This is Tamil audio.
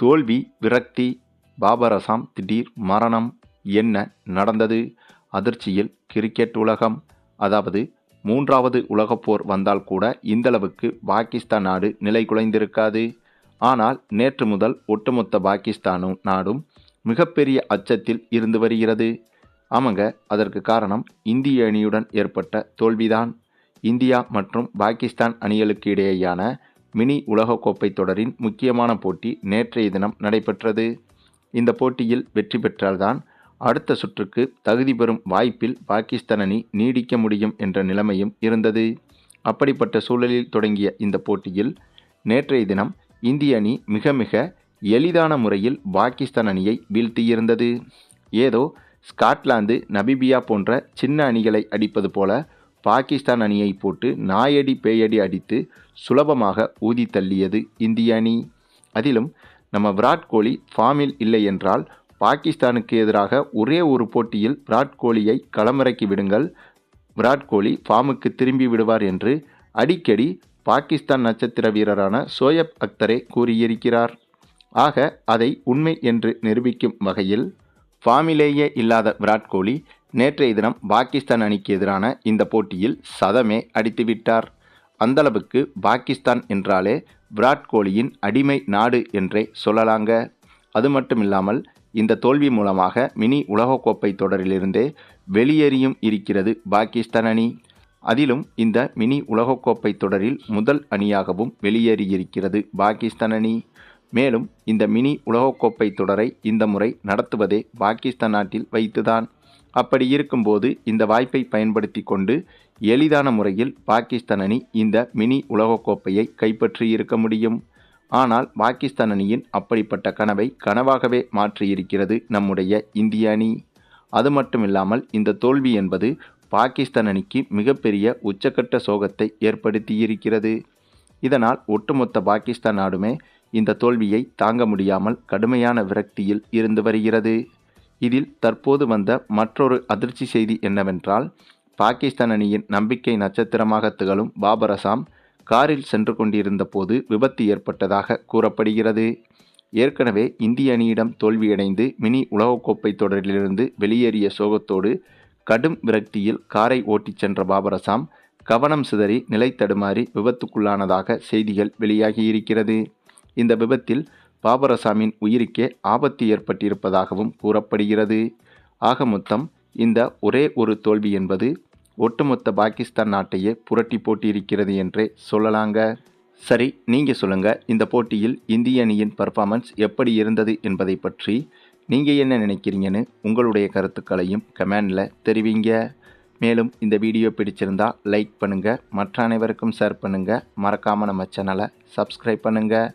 தோல்வி விரக்தி பாபர் அசாம் திடீர் மரணம் என்ன நடந்தது? அதிர்ச்சியில் கிரிக்கெட் உலகம். அதாவது மூன்றாவது உலகப்போர் வந்தால் கூட இந்தளவுக்கு பாகிஸ்தான் நாடு நிலை குலைந்திருக்காது. ஆனால் நேற்று முதல் ஒட்டுமொத்த பாகிஸ்தானும் நாடும் மிகப்பெரிய அச்சத்தில் இருந்து வருகிறது. ஆமாங்க அதற்கு காரணம் இந்திய அணியுடன் ஏற்பட்ட தோல்விதான். இந்தியா மற்றும் பாகிஸ்தான் அணிகளுக்கு இடையேயான மினி உலகக்கோப்பை தொடரின் முக்கியமான போட்டி நேற்றைய தினம் நடைபெற்றது. இந்த போட்டியில் வெற்றி பெற்றால்தான் அடுத்த சுற்றுக்கு தகுதி பெறும் வாய்ப்பில் பாகிஸ்தான் அணி நீடிக்க முடியும் என்ற நிலைமையும் இருந்தது. அப்படிப்பட்ட சூழலில் தொடங்கிய இந்த போட்டியில் நேற்றைய தினம் இந்திய அணி மிக மிக எளிதான முறையில் பாகிஸ்தான் அணியை வீழ்த்தியிருந்தது. ஏதோ ஸ்காட்லாந்து நபிபியா போன்ற சின்ன அணிகளை அடிப்பது போல பாகிஸ்தான் அணியை போட்டு நாயடி பேயடி அடித்து சுலபமாக ஊதி தள்ளியது இந்திய அணி. அதிலும் நம்ம விராட் கோலி ஃபார்மில் இல்லை என்றால் பாகிஸ்தானுக்கு எதிராக ஒரே ஒரு போட்டியில் விராட் கோலியை களமிறக்கி விடுங்கள். விராட் கோலி ஃபார்முக்கு திரும்பி விடுவார் என்று அடிக்கடி பாகிஸ்தான் நட்சத்திர வீரரான சோயப் அக்தரே கூறியிருக்கிறார். ஆக அதை உண்மை என்று நிரூபிக்கும் வகையில் ஃபார்மிலேயே இல்லாத விராட் கோலி நேற்றைய தினம் பாகிஸ்தான் அணிக்கு எதிரான இந்த போட்டியில் சதமே அடித்துவிட்டார் அந்தளவுக்கு பாகிஸ்தான் என்றாலே விராட் கோலியின் அடிமை நாடு என்றே சொல்லலாங்க. அது மட்டும் இல்லாமல் இந்த தோல்வி மூலமாக மினி உலகக்கோப்பை தொடரிலிருந்தே வெளியேறியும் இருக்கிறது பாகிஸ்தான் அணி. அதிலும் இந்த மினி உலகக்கோப்பை தொடரில் முதல் அணியாகவும் வெளியேறியிருக்கிறது பாகிஸ்தான் அணி. மேலும் இந்த மினி உலகக்கோப்பை தொடரை இந்த முறை நடத்துவதே பாகிஸ்தான் நாட்டில் வைத்துதான். அப்படி இருக்கும்போது இந்த வாய்ப்பை பயன்படுத்தி கொண்டு எளிதான முறையில் பாகிஸ்தான் அணி இந்த மினி உலகக்கோப்பையை கைப்பற்றி இருக்க முடியும். ஆனால் பாகிஸ்தான் அணியின் அப்படிப்பட்ட கனவை கனவாகவே மாற்றியிருக்கிறது நம்முடைய இந்திய அணி. அது மட்டும் இல்லாமல் இந்த தோல்வி என்பது பாகிஸ்தான் அணிக்கு மிகப்பெரிய உச்சக்கட்ட சோகத்தை ஏற்படுத்தியிருக்கிறது. இதனால் ஒட்டுமொத்த பாகிஸ்தான் நாடுமே இந்த தோல்வியை தாங்க முடியாமல் கடுமையான விரக்தியில் இருந்து வருகிறது. இதில் தற்போது வந்த மற்றொரு அதிர்ச்சி செய்தி என்னவென்றால் பாகிஸ்தான் அணியின் நம்பிக்கை நட்சத்திரமாக திகழும் பாபர் அசாம் காரில் சென்று கொண்டிருந்த போது விபத்து ஏற்பட்டதாக கூறப்படுகிறது. ஏற்கனவே இந்திய அணியிடம் தோல்வியடைந்து மினி உலகக்கோப்பை தொடரிலிருந்து வெளியேறிய சோகத்தோடு கடும் விரக்தியில் காரை ஓட்டிச் சென்ற பாபர் அசாம் கவனம் சிதறி நிலை தடுமாறி விபத்துக்குள்ளானதாக செய்திகள் வெளியாகியிருக்கிறது. இந்த விபத்தில் பாபரசாமின் உயிருக்கே ஆபத்து ஏற்பட்டிருப்பதாகவும் கூறப்படுகிறது. ஆக மொத்தம் இந்த ஒரே ஒரு தோல்வி என்பது ஒட்டுமொத்த பாகிஸ்தான் நாட்டையே புரட்டி போட்டியிருக்கிறது என்றே சொல்லலாங்க. சரி நீங்கள் சொல்லுங்கள் இந்த போட்டியில் இந்திய அணியின் பர்ஃபார்மன்ஸ் எப்படி இருந்தது என்பதை பற்றி நீங்கள் என்ன நினைக்கிறீங்கன்னு உங்களுடைய கருத்துக்களையும் கமெண்டில் தெரிவிங்க. மேலும் இந்த வீடியோ பிடிச்சிருந்தால் லைக் பண்ணுங்கள் மற்ற அனைவருக்கும் ஷேர் பண்ணுங்கள் மறக்காமல் நம்ம சேனலை சப்ஸ்கிரைப் பண்ணுங்கள்